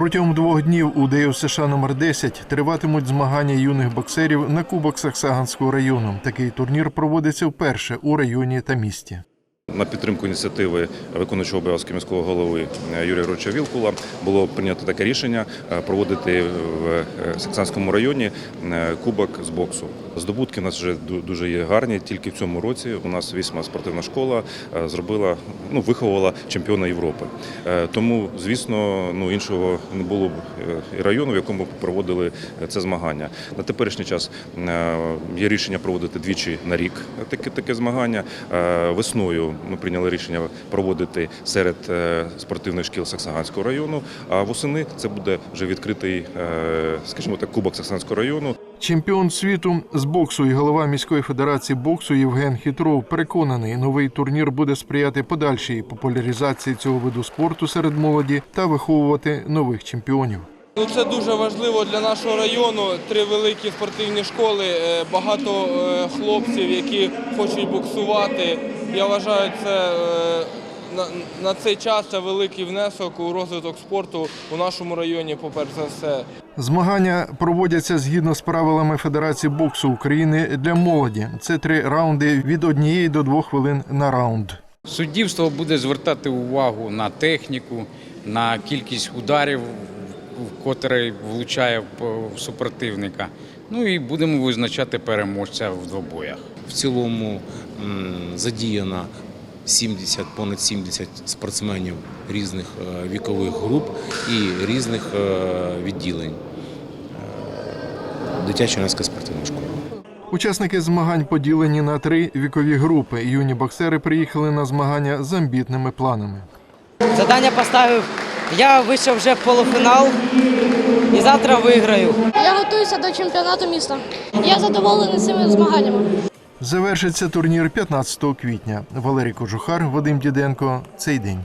Протягом двох днів у ДЮСШ США номер 10 триватимуть змагання юних боксерів на кубок Саксаганського району. Такий турнір проводиться вперше у районі та місті. На підтримку ініціативи виконуючого обов'язки міського голови е, Юрія Григоровича Вілкула було прийнято таке рішення е, проводити в е, Саксанському районі кубок з боксу. Здобутки у нас вже дуже є гарні. Тільки в цьому році у нас вісьма спортивна школа е, зробила, ну виховувала чемпіона Європи. Е, Тому, звісно, ну іншого не було б е, і району, в якому проводили це змагання. На теперішній час є рішення проводити двічі на рік таке таке змагання. Весною ми прийняли рішення проводити серед спортивних шкіл Саксаганського району. А восени це буде вже відкритий, скажімо так, кубок Саксаганського району. Чемпіон світу з боксу і голова міської федерації боксу Євген Хітров переконаний, новий турнір буде сприяти подальшій популяризації цього виду спорту серед молоді та виховувати нових чемпіонів. Ну, це дуже важливо для нашого району. Три великі спортивні школи, е, багато е, хлопців, які хочуть боксувати. Я вважаю, це е, на, на цей час це великий внесок у розвиток спорту у нашому районі, по-перше за все. Змагання проводяться згідно з правилами Федерації боксу України для молоді. Це три раунди від однієї до двох хвилин на раунд. Суддівство буде звертати увагу на техніку, на кількість ударів, в котрий влучає в супротивника. Ну і будемо визначати переможця в двобоях. В цілому м, задіяно 70, понад 70 спортсменів різних е, вікових груп і різних е, відділень е, дитячо-юнацької спортивної школи. Учасники змагань поділені на три вікові групи. Юні боксери приїхали на змагання з амбітними планами. Завдання поставив. Я вийшов вже в полуфінал і завтра виграю. Я готуюся до чемпіонату міста. Я задоволений цими змаганнями. Завершиться турнір 15 квітня. Валерій Кожухар, Вадим Діденко. Цей день.